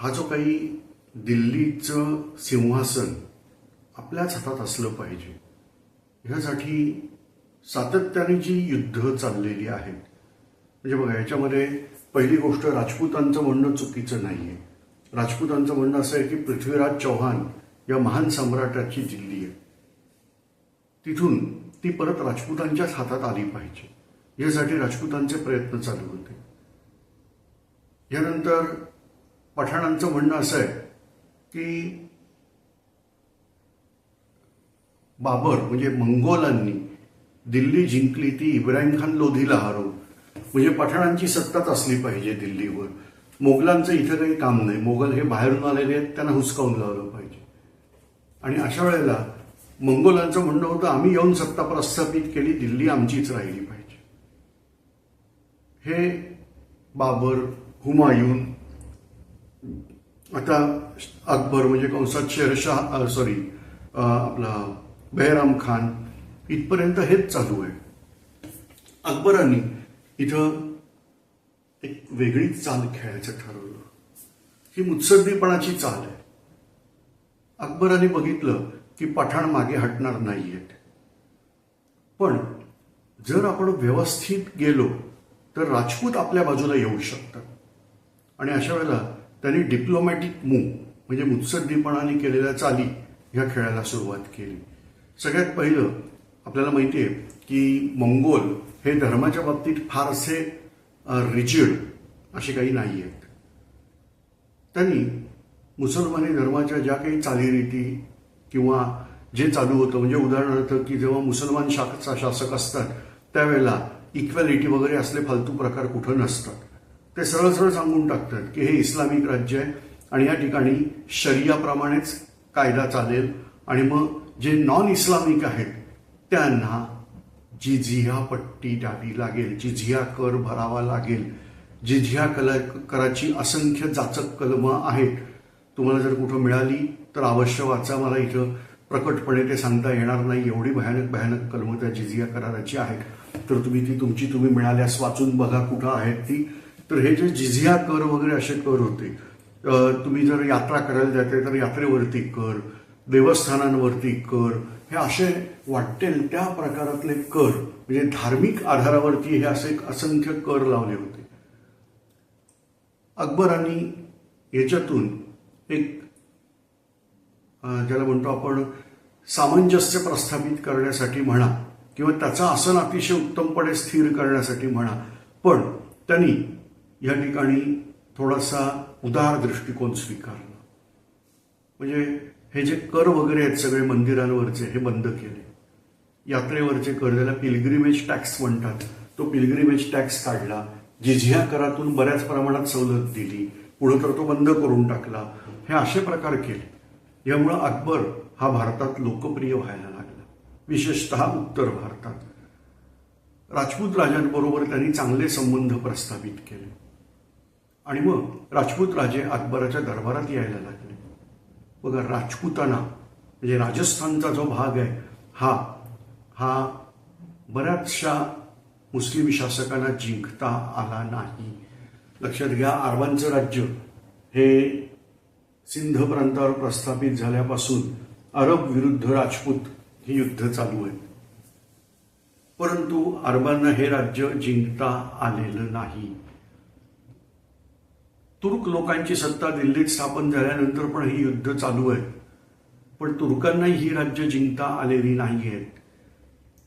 हा जो काही दिल्लीचं सिंहासन आपल्याच हातात असलं पाहिजे. ह्यासाठी सातत्याने जी युद्ध चाललेली आहेत म्हणजे बघा याच्यामध्ये पहिली गोष्ट राजपूतांचं म्हणणं चुकीचं नाही आहे राजपूतांचं म्हणणं असं आहे की पृथ्वीराज चौहान या महान सम्राटाची दिल्ली आहे. तिथून ती परत राजपूतांच्याच हातात आली पाहिजे. यासाठी राजपूतांचे प्रयत्न चालू होते. यानंतर पठाणांचं म्हणणं असं आहे की बाबर म्हणजे मंगोलांनी दिल्ली जिंकली ती इब्राहिम खान लोधीला हरवून. म्हणजे पठाणांची सत्ताच असली पाहिजे दिल्लीवर. मोगलांचं इथं काही काम नाही. मोगल हे बाहेरून आलेले आहेत त्यांना हुसकावून लावलं पाहिजे. आणि अशा वेळेला मंगोलांचं म्हणणं होतं आम्ही येऊन सत्ता प्रस्थापित केली दिल्ली आमचीच राहिली पाहिजे. हे बाबर हुमायून आता अकबर म्हणजे कंसात शेरशाह सॉरी आपला बहराम खान इथपर्यंत हेच चालू आहे. अकबरांनी इथं एक वेगळी चाल खेळायचं ठरवलं. ही मुत्सद्दीपणाची चाल आहे. अकबराने बघितलं की पठाण मागे हटणार नाहीयेत. पण जर आपण व्यवस्थित गेलो तर राजपूत आपल्या बाजूला येऊ शकतात. आणि अशा वेळेला त्यांनी डिप्लोमॅटिक मूव म्हणजे मुत्सद्दीपणाने केलेल्या चाली ह्या खेळायला सुरुवात केली. सगळ्यात पहिलं आपल्याला माहिती आहे की मंगोल हे धर्माच्या बाबतीत फारसे रिजिड असे काही नाही आहेत त्यांनी मुसलमानी धर्माच्या ज्या काही चालीरीती किंवा जे चालू होतं म्हणजे उदाहरणार्थ की जेव्हा मुसलमान शाख शासक असतात त्यावेळेला इक्वॅलिटी वगैरे असले फालतू प्रकार कुठं नसतात. ते सरळ सरळ सांगून टाकतात की हे इस्लामिक राज्य आहे आणि या ठिकाणी शरियाप्रमाणेच कायदा चालेल. आणि मग जे नॉन इस्लामिक आहेत त्यांना जिझिया पट्टी द्यावी लागेल जिझिया कर भरावा लागेल. जिझिया कला कराची असंख्य जाचक कलमं आहेत. तुम्हाला जर कुठं मिळाली तर अवश्य वाचा. मला इथं प्रकटपणे ते सांगता येणार नाही. एवढी भयानक भयानक कलमं त्या जिझिया कराराची आहेत. तर तुम्ही ती तुमची तुम्ही मिळाल्यास वाचून बघा कुठं आहेत ती. तर हे जे जिझिया कर वगैरे असे कर होते तुम्ही जर यात्रा करायला जाते तर यात्रेवरती कर देवस्थानांवरती कर हे असे वाटेल त्या प्रकारातले कर म्हणजे धार्मिक आधारावरती हे असे असंख्य कर लावले होते. अकबरांनी याच्यातून एक ज्याला म्हणतो आपण सामंजस्य प्रस्थापित करण्यासाठी म्हणा किंवा त्याचा आसन अतिशय उत्तमपणे स्थिर करण्यासाठी म्हणा पण त्यांनी या ठिकाणी थोडासा उदार दृष्टिकोन स्वीकारला. म्हणजे हे जे कर वगैरे आहेत सगळे मंदिरांवरचे हे बंद केले. यात्रेवरचे कर ज्याला पिलग्रिमेज टॅक्स म्हणतात तो पिलग्रिमेज टॅक्स काढला. जिझिया करातून बऱ्याच प्रमाणात सवलत दिली. पुढं तर तो बंद करून टाकला. हे असे प्रकार केले. यामुळं अकबर हा भारतात लोकप्रिय व्हायला लागला. विशेषतः उत्तर भारतात. राजपूत राजांबरोबर त्यांनी चांगले संबंध प्रस्थापित केले. आणि मग राजपूत राजे अकबराच्या दरबारात यायला लागले. बघा राजपूताना म्हणजे राजस्थानचा जो भाग आहे हा हा बऱ्याचशा मुस्लिम शासकांना जिंकता आला नाही. लक्षात घ्या आरबांचं राज्य हे सिंध प्रांतावर प्रस्थापित झाल्यापासून अरब विरुद्ध राजपूत हे युद्ध चालू आहे. परंतु अरबांना हे राज्य जिंकता आलेलं नाही. तुर्क लोकांची सत्ता दिल्लीत स्थापन झाल्यानंतर पण ही युद्ध चालू आहे. पण तुर्कांनाही ही राज्य जिंकता आलेली नाही आहेत.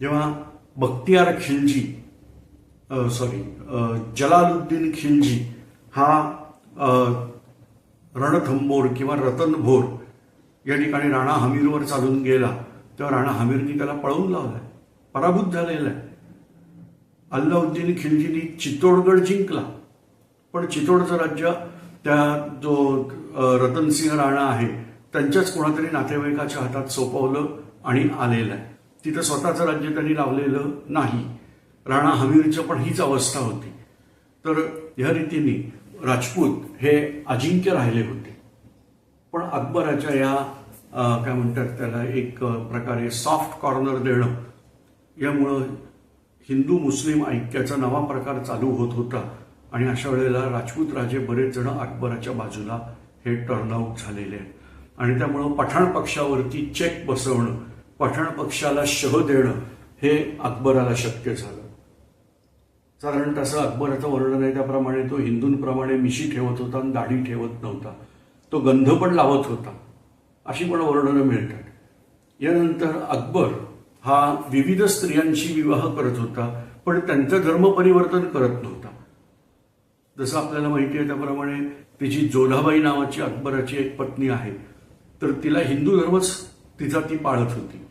जेव्हा बख्तियार खिलजी सॉरी जलालुद्दीन खिलजी हा रणथंबोर किंवा रतनभोर या ठिकाणी राणा हमीरवर चालून गेला तेव्हा राणा हमीरनी त्याला पळवून लावलाय पराभूत झालेला आहे. अल्लाउद्दीन खिलजीनी चित्तोडगड जिंकला. पण चितोडचं राज्य त्या जो रतनसिंह राणा आहे त्यांच्याच कोणातरी नातेवाईकाच्या हातात सोपवलं आणि आलेलं आहे. तिथं स्वतःचं राज्य त्यांनी लावलेलं नाही. राणा हमीरचं पण हीच अवस्था होती. तर ह्या रीतीने राजपूत हे अजिंक्य राहिले होते. पण अकबराच्या या काय म्हणतात त्याला एक प्रकारे सॉफ्ट कॉर्नर देणं यामुळं हिंदू मुस्लिम ऐक्याचा नवा प्रकार चालू होत होता. आणि अशा वेळेला राजपूत राजे बरेच जण अकबराच्या बाजूला हे टर्नआउट झालेले आहेत. आणि त्यामुळं पठाण पक्षावरती चेक बसवणं पठाण पक्षाला शह देणं हे अकबराला शक्य झालं. साधारण तसं अकबराचं वर्णन आहे त्याप्रमाणे तो हिंदूंप्रमाणे मिशी ठेवत होता आणि दाढी ठेवत नव्हता. तो गंध पण लावत होता. अशी पण वर्णनं मिळतात. यानंतर अकबर हा विविध स्त्रियांशी विवाह करत होता पण त्यांचं धर्म परिवर्तन करत नव्हता. जसं आपल्याला माहिती आहे त्याप्रमाणे तिची जोधाबाई नावाची अकबराची एक पत्नी आहे. तर तिला हिंदू धर्मच तिचा ती पाळत होती.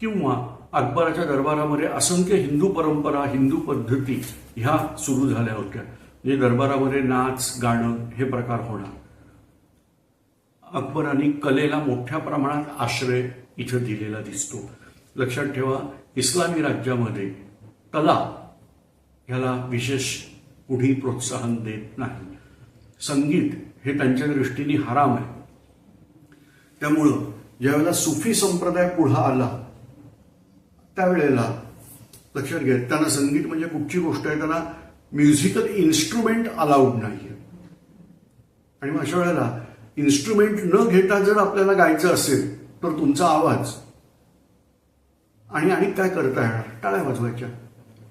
किंवा अकबराच्या दरबारामध्ये असंख्य हिंदू परंपरा हिंदू पद्धती ह्या सुरू झाल्या होत्या. म्हणजे दरबारामध्ये नाच गाणं हे प्रकार होणार. अकबरांनी कलेला मोठ्या प्रमाणात आश्रय इथं दिलेला दिसतो. लक्षात ठेवा इस्लामी राज्यामध्ये कला ह्याला विशेष कुठेही प्रोत्साहन देत नाही. संगीत हे त्यांच्या दृष्टीने हराम आहे. त्यामुळं ज्यावेळेला सुफी संप्रदाय पुढं आला त्यावेळेला लक्षात घ्या त्यांना संगीत म्हणजे कुठची गोष्ट आहे त्यांना म्युझिकल इन्स्ट्रुमेंट अलाउड नाही आणि मग अशा वेळेला इन्स्ट्रुमेंट न घेता जर आपल्याला गायचं असेल तर तुमचा आवाज आणि आणि काय करता येणार? टाळ्या वाजवायच्या.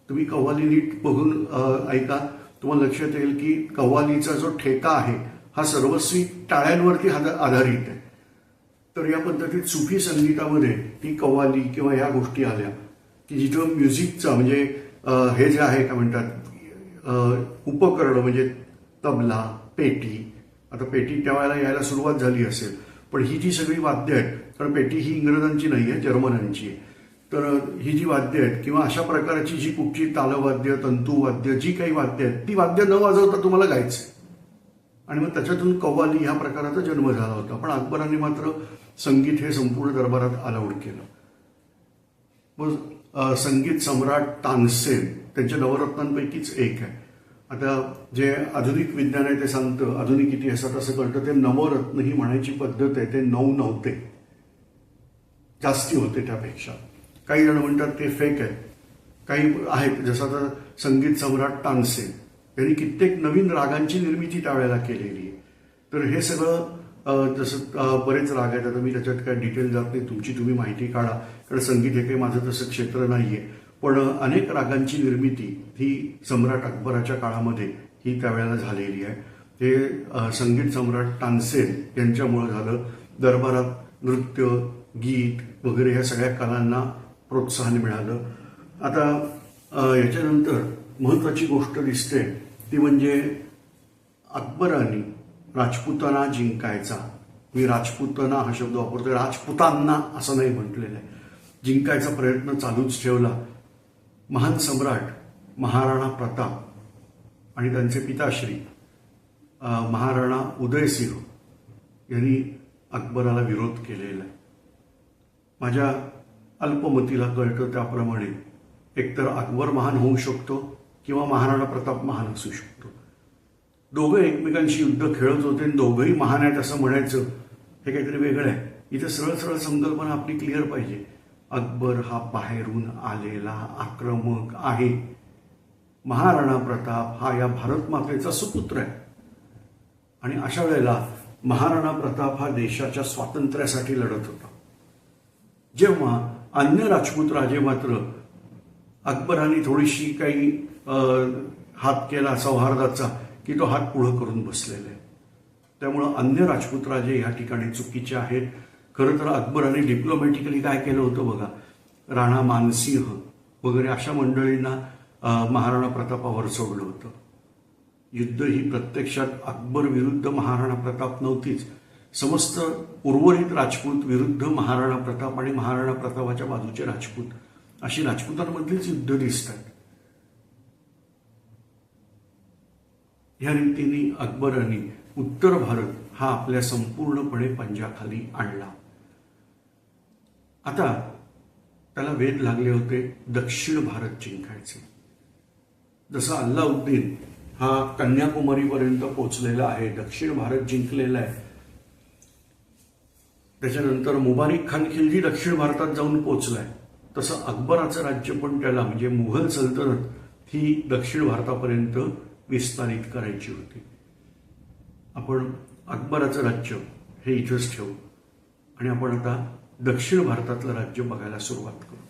तुम्ही कव्वाली नीट बघून ऐका. तुम्हाला लक्षात येईल की कव्वालीचा जो ठेका आहे हा सर्वस्वी टाळ्यांवरती आधारित आहे. तर या पद्धतीत सुफी संगीतामध्ये ही कव्वाली किंवा ह्या गोष्टी आल्या की जिथं म्युझिकचं म्हणजे हे जे आहे काय म्हणतात उपकरणं म्हणजे तबला पेटी आता पेटी त्यावेळेला यायला सुरुवात झाली असेल पण ही जी सगळी वाद्य आहेत कारण पेटी ही इंग्रजांची नाही आहे जर्मनांची आहे. तर ही जी वाद्य आहेत किंवा अशा प्रकारची जी कुठची तालवाद्य तंतुवाद्य जी काही वाद्य आहेत ती वाद्य न वाजवता तुम्हाला गायचं आणि मग त्याच्यातून कव्वाली ह्या प्रकाराचा जन्म झाला होता. पण अकबरांनी मात्र संगीत हे संपूर्ण दरबारात अलाउड केलं. मग संगीत सम्राट तानसेन त्यांच्या नवरत्नांपैकीच एक आहे. आता जे आधुनिक विज्ञान आहे ते सांगतं आधुनिक इतिहासात असं कळतं ते नवरत्न ही म्हणायची पद्धत आहे ते नऊ नव्हते. जास्ती होते त्यापेक्षा. काही जण म्हणतात ते फेक आहे. काही आहेत जसं आता संगीत सम्राट तानसेन. यांनी कित्येक नवीन रागांची निर्मिती त्यावेळेला केलेली आहे. तर हे सगळं जसं बरेच राग आहेत. आता मी त्याच्यात काय डिटेल जात नाही. तुमची तुम्ही माहिती काढा. कारण संगीत हे काही माझं तसं क्षेत्र नाहीये. पण अनेक रागांची निर्मिती ही सम्राट अकबराच्या काळामध्ये ही त्यावेळेला झालेली आहे. ते संगीत सम्राट तानसेन यांच्यामुळं झालं. दरबारात नृत्य गीत वगैरे ह्या सगळ्या कलांना प्रोत्साहन मिळालं. आता याच्यानंतर महत्त्वाची गोष्ट दिसते ती म्हणजे अकबरांनी राजपुताना जिंकायचा. मी राजपुताना हा शब्द वापरतोय राजपुतांना असं नाही म्हटलेलं आहे. जिंकायचा प्रयत्न चालूच ठेवला. महान सम्राट महाराणा प्रताप आणि त्यांचे पिताश्री महाराणा उदयसिंह यांनी अकबराला विरोध केलेला आहे. माझ्या अल्पमतीला कळतं त्याप्रमाणे. एकतर अकबर महान होऊ शकतो किंवा महाराणा प्रताप महान असू शकतो. दोघं एकमेकांशी युद्ध खेळत होते आणि दोघंही महान आहेत असं म्हणायचं हे काहीतरी वेगळं आहे. इथं सरळ सरळ संकल्पना आपली क्लिअर पाहिजे. अकबर हा बाहेरून आलेला आक्रमक आहे. महाराणा प्रताप हा या भारत मातेचा सुपुत्र आहे. आणि अशा वेळेला महाराणा प्रताप हा देशाच्या स्वातंत्र्यासाठी लढत होता. जेव्हा अन्य राजपूत राजे मात्र अकबराने थोडीशी काही हात केला सौहार्दाचा की तो हात पुढं करून बसलेला. आहे त्यामुळं अन्य राजपूत राजे ह्या ठिकाणी चुकीचे आहेत. खरं तर अकबराने डिप्लोमॅटिकली काय केलं होतं बघा? राणा मानसिंह वगैरे अशा मंडळींना महाराणा प्रतापावर सोडलं होतं. युद्ध ही प्रत्यक्षात अकबर विरुद्ध महाराणा प्रताप नव्हतीच. समस्त उर्वरित राजपूत विरुद्ध महाराणा प्रताप आणि महाराणा प्रतापाच्या बाजूचे राजपूत अशी राजपूतांमधलीच युद्ध दिसतात. ह्या रीतीने अकबराने उत्तर भारत हा आपल्या संपूर्णपणे पंजाखाली आणला. आता त्याला वेध लागले होते दक्षिण भारत जिंकायचे. जसं अल्लाउद्दीन हा कन्याकुमारीपर्यंत पोहोचलेला आहे दक्षिण भारत जिंकलेला आहे त्याच्यानंतर मुबारिक खान खिलजी दक्षिण भारतात जाऊन पोहोचलाय. तसं अकबराचं राज्य पण त्याला म्हणजे मुघल सल्तनत ही दक्षिण भारतापर्यंत विस्तारित करायची होती. आपण अकबराचं राज्य हे इथंच ठेवू. आणि आपण आता दक्षिण भारतातलं राज्य बघायला सुरुवात करू.